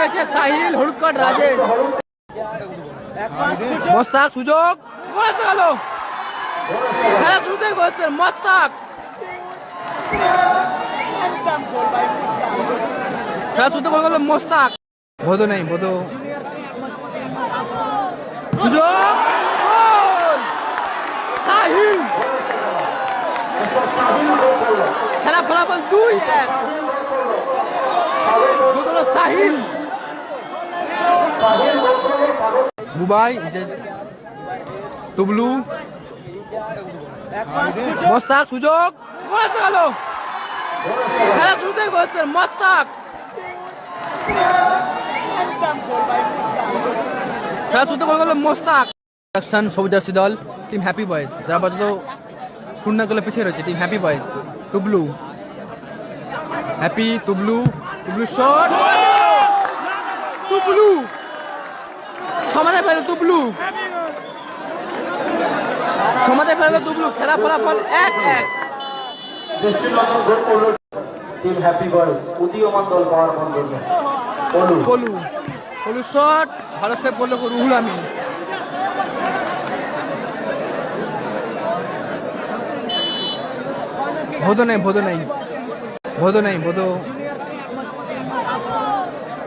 পেয়েছে সাহিল হলুদ কার্ড রাজেশ। মস্তাক সুযোগ। গেল খেলা শুরুতেই করেছে মস্তাক। খেলা শুরুতে করে গেল মস্তাক। বোধ নেই বোধ। সুযোগ সাহিল। খেলা ফলাফল দুই এক। সাহিল। বুবাই তুবলু। মস্তাক, সুযোগ। গেল খেলা শুরুতেই করেছে মস্তাক। খেলা শুরুতে করে গেল মস্তাক। অ্যাকশন, সবুজ জার্সি দল টিম হ্যাপি বয়েজ যারা আপাতত শূন্য গোলে পিছিয়ে রয়েছে team happy boys Tublu. Happy Tublu. Tublu shot Tublu. সমাধান পেল তুবলু সমাধান পেল তুবলু খেলা ফলাফল এক এক। দৃষ্টিনন্দন গোল করল টিম হ্যাপি বয় উদীয়মান দল পাওয়ার পলু পলু শট ভালো সেভ করল রুহুল আমিন। ভোদ নেই ভোদ নেই। ভোদ নেই ভোদ।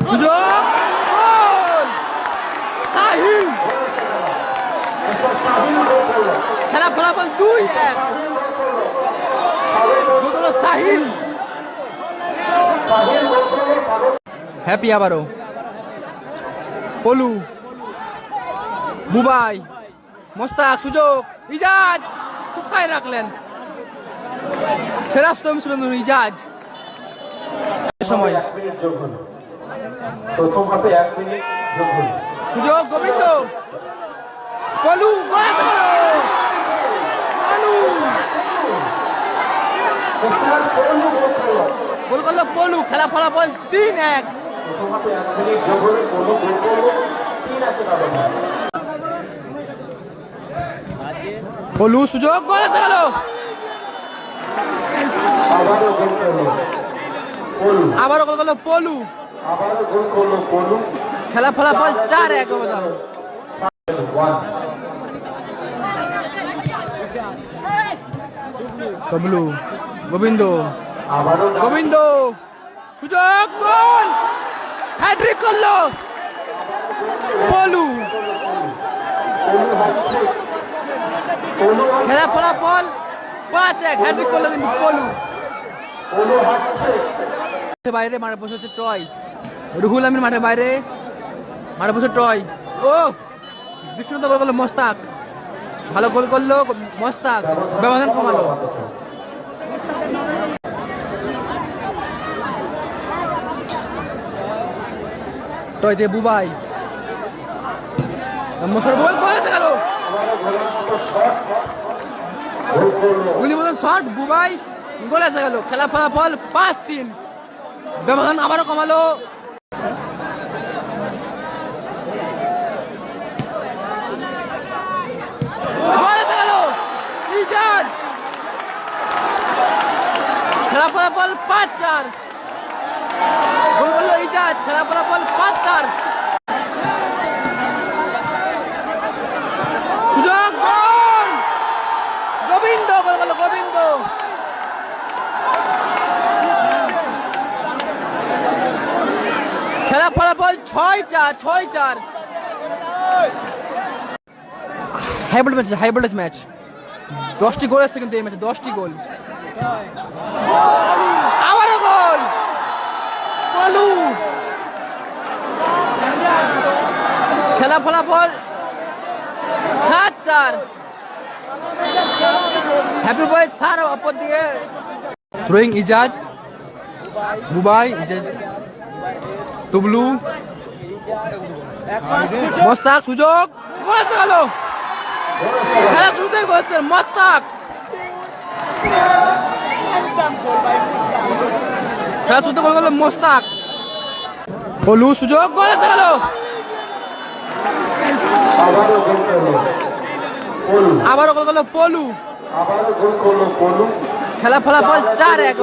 সুযোগ! খেলা ফলাফল দুই এক। সাহিল। হ্যাপি আবারও। পলু। বুবাই। মোস্তাক সুযোগ ইজাজ। কোথায় রাখলেন? সেরা স্তম সুরেন্দ্র ইজাজ। সময়। প্রথম হাতে এক মিনিট সুযোগ, গোবিন্দ। পলু গোল গেল! পলু, খেলা ফলাফল তিন এক। পলু, সুযোগ, গোল গেল। আবারও গোল পলু। আবারও গোল করল পলু। খেলা ফলাফল চার এক অবদান। তবলু গোবিন্দ গোবিন্দ সুযোগ গোল! হ্যাট্রিক করল পলু। পলু হাসছে পলু খেলা ফলাফল পাঁচ এক হ্যাট্রিক করল কিন্তু পলু। পলু বাইরে মাঠে বসে হচ্ছে টয়। রুহুল আমিন মাঠে বাইরে। মাঠে বসে টয় ও! গোল করল মস্তাক। ভালো গোল করল, মস্তাক। ব্যবধান কমালো। টয় দিয়ে বুবাই। বল গেল বুবাই খেলা ফলাফল পাঁচ তিন। ব্যবধান আবারও কমালো। খেলা ফলাফল পাঁচ চার। গোল ইজাজ। খেলা ফলাফল পাঁচ চার সুযোগ গোল গোবিন্দ গোল করল গোবিন্দ খেলা ফলাফল ছয় চার ছয় চার। হাই ম্যাচ হাই ম্যাচ দশটি গোল এসছে কিন্তু এই ম্যাচে দশটি গোল আবারও গোল পলু। খেলা ফলাফল সাত চার। হ্যাপি বয় স্যার অপর দিকে থ্রোয়িং ইজাজ বুবাই ইজাজ তুবলু। মস্তাক, সুযোগ। গেল। খেলা শুরুতেই করেছে মস্তাক। খেলা শুরুতে গোল করল মোস্তাক। পলু সুযোগ, গোল গেল আবারও গোল। করল পলু আবারও গোল করল পলু। গোল খেলা ফলাফল চার এক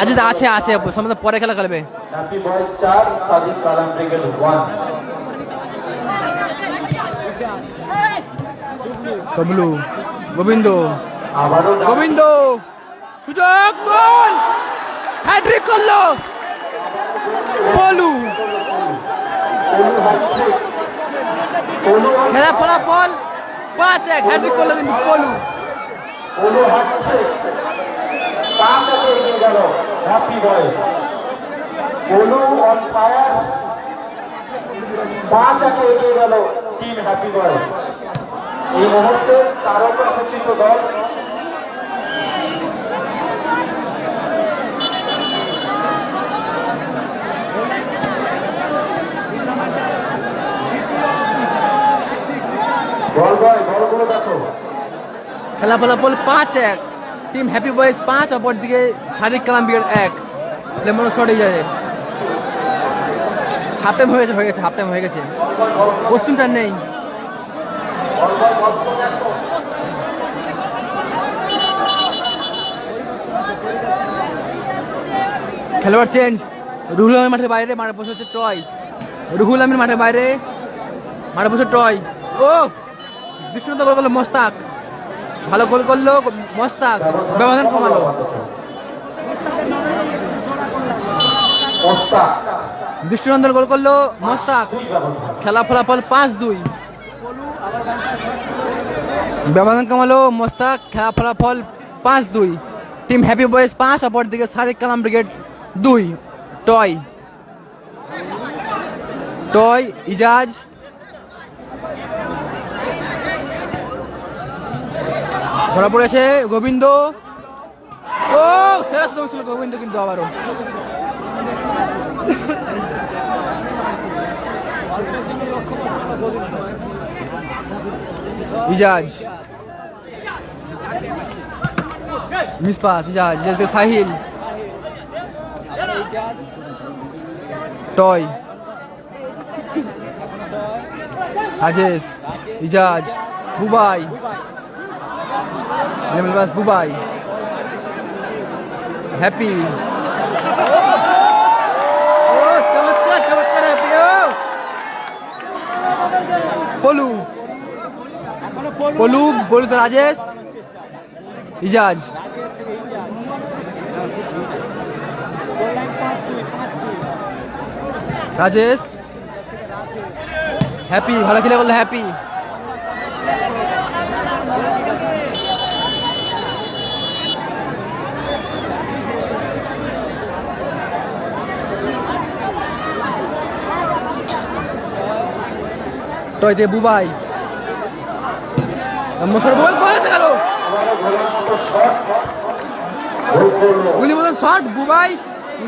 আজিজ আছে আছে সম্ভবত পরে খেলা খেলবে। হ্যাপি বয় চার সাদিক কালাম ব্রিগেড ওয়ান তবলু গোবিন্দ। গোবিন্দ সুযোগ গোল! হ্যাট্রিক করল। বলু। খেলা ফলাফল পাঁচ এক হ্যাট্রিক করল কিন্তু বলু। কলু হাসছে পাঁচ আগে এগিয়ে গেল। হ্যাপি বয় কলু অন ফায়ার পাঁচ আগে এগিয়ে গেল টিম হ্যাপি বয় এই মুহূর্তে তারকা খচিত দল। বল বয় বলগুলো দেখো। খেলা ফলাফল পাঁচ এক। টিম হ্যাপি বয়েজ পাঁচ অপর দিকে সাদিক কালাম বিয়ার এক। লেমন শর্ট যায় হাফ টাইম হয়ে গেছে হয়ে গেছে হাফ টাইম হয়ে গেছে। পশ্চিমটা নেই। খেলোয়াড় চেঞ্জ রুহুল আমির মাঠের বাইরে, মাঠে বসে হচ্ছে টয় রুহুল আমির মাঠের বাইরে, মাঠে বসে টয় ও! বিষ্ণুদা করল মোস্তাক। ভালো গোল করল মোস্তাক ব্যবধান কমালো। দৃষ্টিনন্দন গোল করল মোস্তাক খেলা ফলাফল পাঁচ দুই। ব্যবধান কমালো মোস্তাক খেলা ফলাফল পাঁচ দুই। টিম হ্যাপি বয়েজ পাঁচ অপর দিকে সাদিক কালাম ব্রিগেড দুই। টয়। টয়, ইজাজ। ধরা পড়েছে গোবিন্দ। ও, সেরা সুযোগ ছিল গোবিন্দ কিন্তু আবারও। ইজাজ। মিস পাস, ইজাজ জেলতে সাহিল। টয়। হাজেস ইজাজ, বুবাই। লেমন বাস বুবাই হ্যাপি ও চমৎকার চমৎকার হ্যাপি ও পলু পলু বলুন রাজেশ ইজাজ রাজেশ হ্যাপি ভালো খেলে বললে হ্যাপি টয় দিয়ে বুবাই। মশার বল করেছে গেল। গোল মতন শট, বুবাই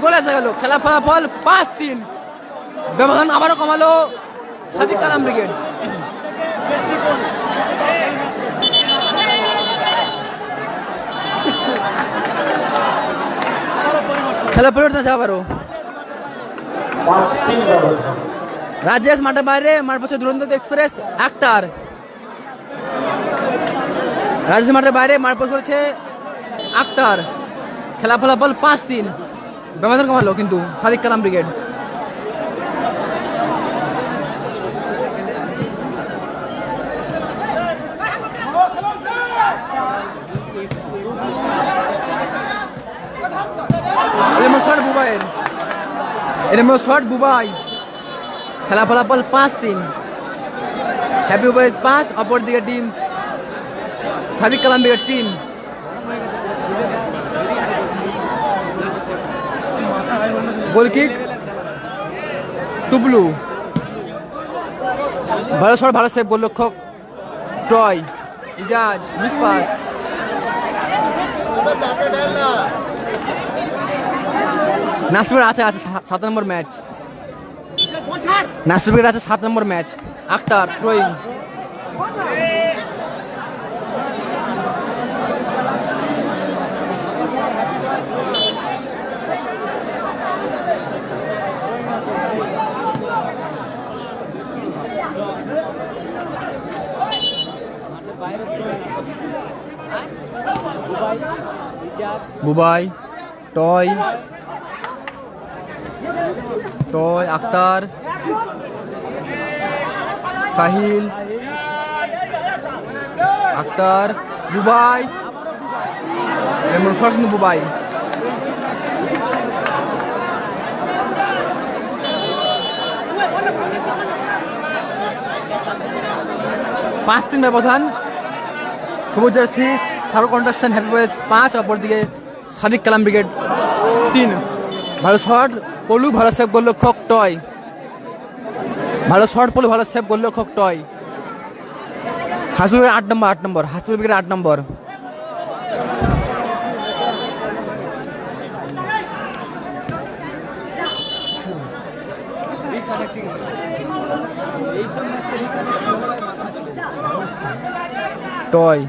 গোল এসে গেল। খেলা ফলাফল পাঁচ তিন। ব্যবধান আবারও কমালো সাদিক কালাম ব্রিগেড। খেলা পরিবর্তন আছে আবারও। রাজেশ মাঠের বাইরে মাঠ বসে দুরন্ত এক্সপ্রেস আক্তার রাজেশ মাঠের বাইরে মাঠ করেছে আক্তার খেলা ফলাফল পাঁচ তিন। ব্যবধান কমালো কিন্তু সাদিক কালাম ব্রিগেড। এলেমো শট বুবাইয়ের। এলেমো শট বুবাই। খেলা ফলাফল পাঁচ তিন। হ্যাপি বয়েজ পাঁচ অপর দিকে টিম সাদিক কালাম ব্রিগেড তিন। গোল কিক টুবলু ভালো শট ভালো সেভ গোলরক্ষক টয় ইজাজ মিস পাস নাসিমের আছে আছে সাত নম্বর ম্যাচ নাসিমের আছে সাত নম্বর match. Akhtar throwing Bubai toy. Toy Akhtar Sahil, Akhtar, Bubai এমন বুবাই। পাঁচ তিন ব্যবধান। সবুজ জার্সি সারো কন্ট্রাকশন হ্যাপি বয়েজ পাঁচ, অপরদিকে সাদিক কালাম ব্রিগেড তিন। ভালো শট, পলু, ভালো সেভ গোলরক্ষক টয়। ভালো শট পলু ভালো সেভ গোলরক্ষক টয় হাসুল আট নম্বর আট নম্বর, হাসুল ব্রিগেড আট নম্বর। Toy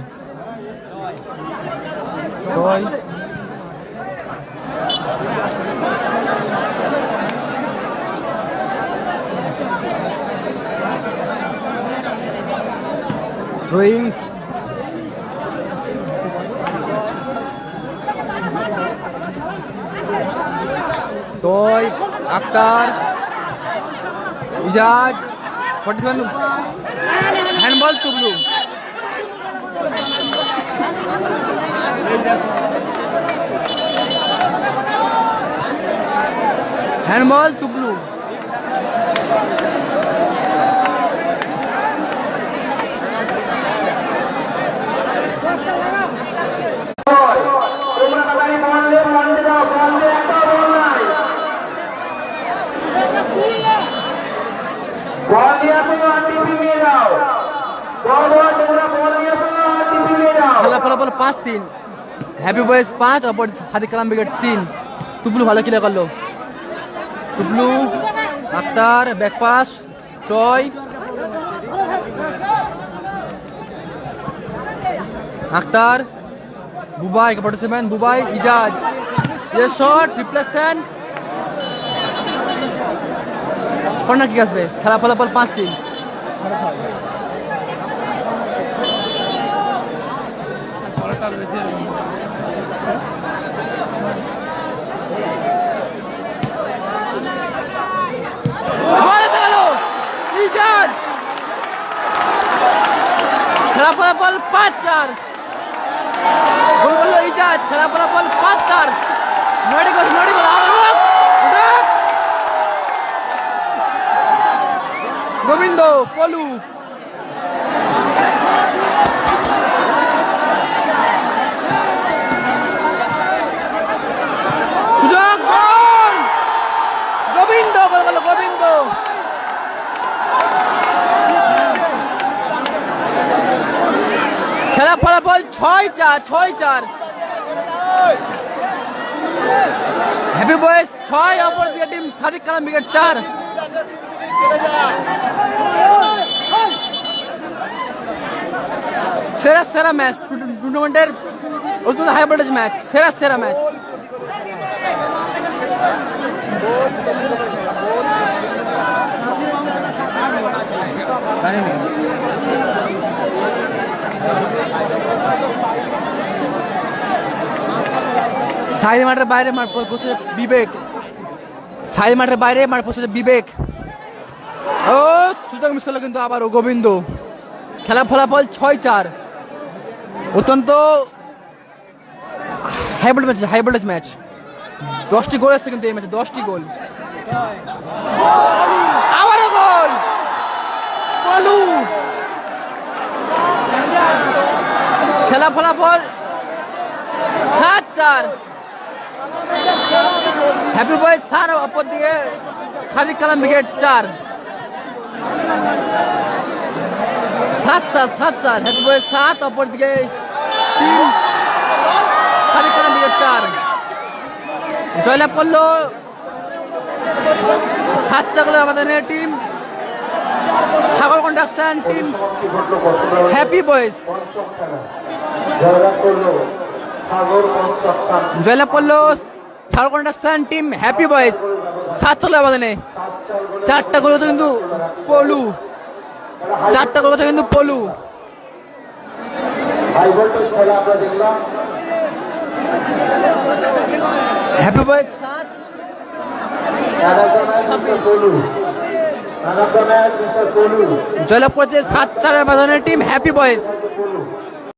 Toy drawings Toy Akhtar Ejaz forty seven handball Tublu handball Tublu তোমরা তাড়াতাড়ি বল নিয়ে মঞ্চে যাও বল নিয়ে একটা বল নাই বল নিয়ে আসো যাও বল তোমরা বল নিয়ে আসো নিয়ে যাও খেলা ফলাফল পাঁচ তিন। হ্যাপি বয়েজ পাঁচ, অপর হাতি কালাম ব্রিগেড তিন। টুবলু ভালো খেলা করল। Tublu Akhtar back pass Toy. Akhtar, Bubai participant Bubai, Ejaz. ইয়ে শট রিপ্লেসেন্ট কর্নার কি আসবে? খেলা ফলাফল পাঁচ তিন। খেলা ফলাফল পাঁচ চার। গোল করল ইজাজ খেলা ফলাফল পাঁচ চার। নয়টি গোল, নয়টি পলু সুযোগ খেলা ফলাফল ছয় চার ছয় চার। হ্যাপি বয়েস ছয় অপর দিকে টিম সাদিক কালাম উইকেট চার। সেরা সেরা ম্যাচ টুর্নামেন্টের অত্যন্ত হাই ভোল্টেজ ম্যাচ সেরা সেরা ম্যাচ সাইড মাঠের বাইরে মাঠ বসে বিবেক। সাইড মাঠের বাইরে মাঠ বসে বিবেক। ও, সুযোগ মিস করল কিন্তু আবার ও গোবিন্দ। খেলা ফলাফল ছয় চার। অত্যন্ত হাই ম্যাচ হাই ম্যাচ দশটি গোল এসছে কিন্তু এই ম্যাচে দশটি গোল আবারও গোল বলু! খেলা ফলাফল সাত চার। হ্যাপি বয় সার অপর দিকে সাদিক কালাম উইকেট চার। সাত চার সাত চার। হ্যাপি বয় সাত, অপর দিকে তিন সাদিক কালাম চার। জয়লাভ করল। সাত গোলের আমাদের team Sagar conduction team happy খেলা জয়লাভ করল। Sagar conduction team happy boys সাত চলে আবাদনে চারটা গোল কিন্তু পলু। চারটা গোল কিন্তু পলু। হাই ভোল্টেজ খেলা আমরা দেখলাম হ্যাপি জয়লাভ করেছে সাত চারের বাজানের টিম হ্যাপি বয়েজ কোলু